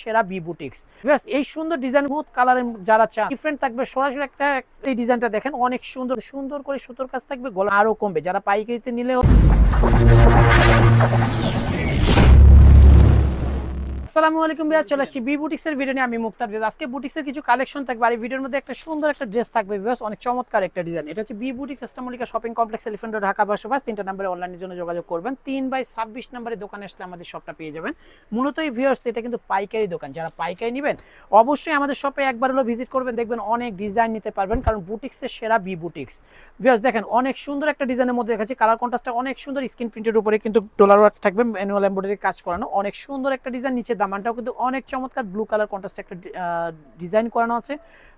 সেরা B boutiques এই সুন্দর ডিজাইন বহুত কালারের যারা চান ডিফারেন্ট থাকবে। সরাসরি একটা এই ডিজাইনটা দেখেন, অনেক সুন্দর সুন্দর করে সুতোর কাজ থাকবে, গলা আরও কমবে। যারা পাইকারিতে নিলেও আসসালামু আলাইকুম ভাইয়া চলে আসছি বি বুটিক্সের ভিডিও নিয়ে। আমি মুক্তার ভিউজ আজকে বুটিক্সের কিছু কালেকশন থাকবে। আর এই ভিডিওর মধ্যে একটা সুন্দর একটা ড্রেস থাকবে ভিউয়ার্স। অনেক চমৎকার একটা ডিজাইন এটা হচ্ছে B boutiques Eastern Mallika shopping complex Elephant Road Dhaka বাসো বাস তিনটা নম্বরে অনলাইনের জন্য যোগাযোগ করবেন। তিন বাই ছাব্বিশ নম্বরে দোকানে আসলে আমাদের শপটা পেয়ে যাবেন। মূলত এই ভিউয়ার্স এটা কিন্তু পাইকারি দোকান। যারা পাইকারি নেবেন অবশ্যই আমাদের শপে একবার হলো ভিজিট করবেন। দেখবেন অনেক ডিজাইন নিতে পারবেন কারণ বুটিক্সের সেরা বি বুটিক্স। ভিউয়ার্স দেখেন অনেক সুন্দর একটা ডিজাইনের মধ্যে দেখাচ্ছি। কালার কন্ট্রাস্টটা অনেক সুন্দর স্ক্রিন প্রিন্টের উপরে কিন্তু ডলার ওয়ার্ক থাকবে ম্যানুয়াল এমব্রয়ডারি কাজ করানো। অনেক সুন্দর একটা ডিজাইন নিচে দামানটাও কিন্তু অনেক চমৎকার ব্লু কালার কন্ট্রাস্টে একটা ডিজাইন করানো আছে।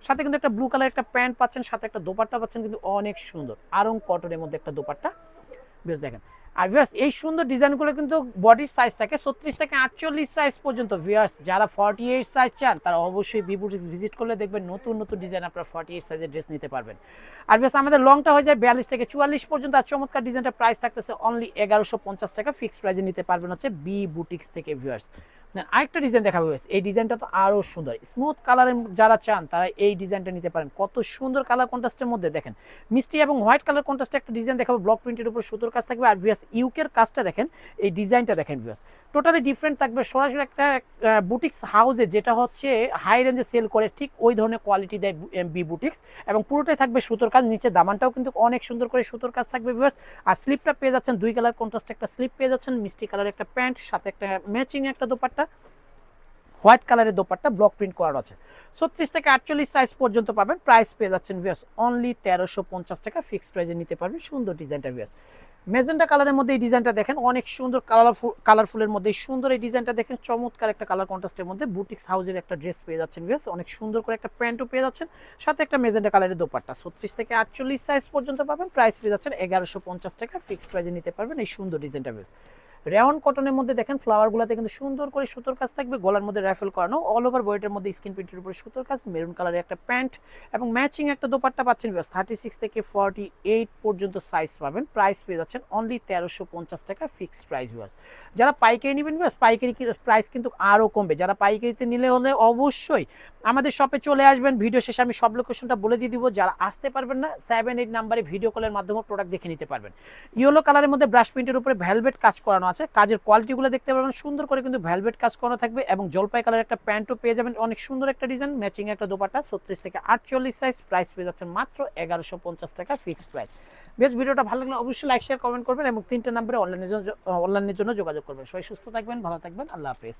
সাথে কিন্তু একটা ব্লু কালার একটা প্যান্ট পাচ্ছেন, সাথে একটা দোপাট্টা পাচ্ছেন, কিন্তু অনেক সুন্দর। আরং কটনের মধ্যে একটা দোপাট্টা। বেশ দেখেন। আর ভিউয়ার্স এই সুন্দর ডিজাইনগুলো কিন্তু বডির সাইজ থাকে ছত্রিশ থেকে আটচল্লিশ সাইজ পর্যন্ত। ভিউয়ার্স যারা ফর্টি এইট সাইজ চান, তারা অবশ্যই বিবুটি ভিজিট করলে দেখবেন নতুন নতুন ডিজাইন আপনারা ফর্টি এইট সাইজের ড্রেস নিতে পারবেন। আর ভিউয়ার্স আমাদের লংটা হয়ে যায় বিয়াল্লিশ থেকে চুয়াল্লিশ পর্যন্ত। আর চমৎকার ডিজাইনটা প্রাইস থাকতেছে অনলি এগারোশো পঞ্চাশ টাকা। ফিক্সড প্রাইসে নিতে পারবেন হচ্ছে বি বুটিক্স থেকে ভিউয়ার্স আরেকটা ডিজাইন দেখাবো এই ডিজাইনটা তো আরও সুন্দর। স্মুথ কালারের যারা চান, তারা এই ডিজাইনটা নিতে পারেন। কত সুন্দর কালার কন্ট্রাস্টের মধ্যে দেখেন। মিষ্টি এবং হোয়াইট কালার কন্ট্রাস্টে একটা ডিজাইন দেখাবো। ব্লক প্রিন্টের উপর সুতোর কাজ থাকবে। আর ভিউয়ার্স ইউকের কাজটা দেখেন, এই ডিজাইনটা দেখেন ভিউয়ার্স টোটালি ডিফারেন্ট থাকবে। সরাসরি একটা বুটিক্স হাউসে যেটা হচ্ছে হাই রেঞ্জে সেল করে ঠিক ওই ধরনের কোয়ালিটি দেয় বি বুটিক্স এবং পুরোটাই থাকবে সুতোর কাজ। নিচে দামানটাও কিন্তু অনেক সুন্দর করে সুতোর কাজ থাকবে ভিউয়ার্স আর স্লিপটা পেয়ে যাচ্ছেন। দুই কালার কন্ট্রাস্ট একটা স্লিপ পেয়ে যাচ্ছেন। মিষ্টি কালার একটা প্যান্ট সাথে একটা ম্যাচিং একটা দোপাট্টা। হোয়াইট কালারের দোপাট্টা ব্লক প্রিন্ট করা আছে। ছত্রিশ থেকে আটচল্লিশ সাইজ পর্যন্ত পাবেন। প্রাইস পেয়ে যাচ্ছেন ভিয়াস অনলি তেরোশো পঞ্চাশ টাকা। ফিক্সড প্রাইসে নিতে পারবেন। সুন্দর ডিজাইনটা ভিয়াস মেজেন্টা কালারের মধ্যে এই ডিজাইনটা দেখেন, অনেক সুন্দর কালারফুল কালারফুলের মধ্যে। সুন্দর এই ডিজাইনটা দেখেন, চমৎকার একটা কালার কন্ট্রাস্টের মধ্যে। বুটিক্স হাউজের একটা ড্রেস পেয়ে যাচ্ছেন ভিয়াস অনেক সুন্দর করে একটা প্যান্টও পেয়ে যাচ্ছেন। সাথে একটা মেজেন্টা কালারের দোপাট্টা। ছত্রিশ থেকে আটচল্লিশ সাইজ পর্যন্ত পাবেন। প্রাইস পেয়ে যাচ্ছেন এগারোশো পঞ্চাশ টাকা। ফিক্সড প্রাইসে নিতে পারবেন। এই সুন্দর ডিজাইনটা ভিয়াস রেওয়ান কটনের মধ্যে দেখেন ফ্লাওয়ারগুলোতে কিন্তু সুন্দর করে সুতোর কাজ থাকবে। গলার মধ্যে র্যাফেল করানো অল ওভার বডিটার মধ্যে স্কিন প্রিন্টের উপরে সুতোর কাজ মেরুন কালারের একটা প্যান্ট এবং ম্যাচিং একটা দোপাট্টা পাচ্ছেন বিকজ থার্টি সিক্স থেকে ফর্টি এইট পর্যন্ত সাইজ পাবেন। প্রাইস পেয়ে যাচ্ছেন অনলি তেরোশো পঞ্চাশ টাকা ফিক্সড প্রাইস বিকজ যারা পাইকারি নেবেন বিকজ পাইকারি প্রাইস কিন্তু আরও কমবে। যারা পাইকারিতে নিলে হলে অবশ্যই আমাদের শপে চলে আসবেন। ভিডিও শেষে আমি সব লোকেশনটা বলে দিয়ে দিব। যারা আসতে পারবেন না সেভেন এইট নাম্বারে ভিডিও কলের মাধ্যমে প্রোডাক্ট দেখে নিতে পারবেন। ইয়েলো কালারের মধ্যে ব্রাশ প্রিন্টের উপরে ভ্যালভেট কাজ করানো আছে। কাজের কোয়ালিটিগুলো দেখতে পারবেন। সুন্দর করে কিন্তু ভ্যালভেট কাজ করানো থাকবে এবং জলপাই কালার একটা প্যান্টও পেয়ে যাবেন। অনেক সুন্দর একটা ডিজাইন ম্যাচিং একটা দোপাটা ছত্রিশ থেকে আটচল্লিশ সাইজ প্রাইস পেয়ে যাচ্ছেন মাত্র এগারোশো পঞ্চাশ টাকা ফিক্সড প্রাইস বেশ, ভিডিওটা ভালো লাগলে অবশ্যই লাইক শেয়ার কমেন্ট করবেন এবং তিনটা নাম্বারে অনলাইনের জন্য অনলাইনের জন্য যোগাযোগ করবেন। সবাই সুস্থ থাকবেন, ভালো থাকবেন। আল্লাহ হাফেজ।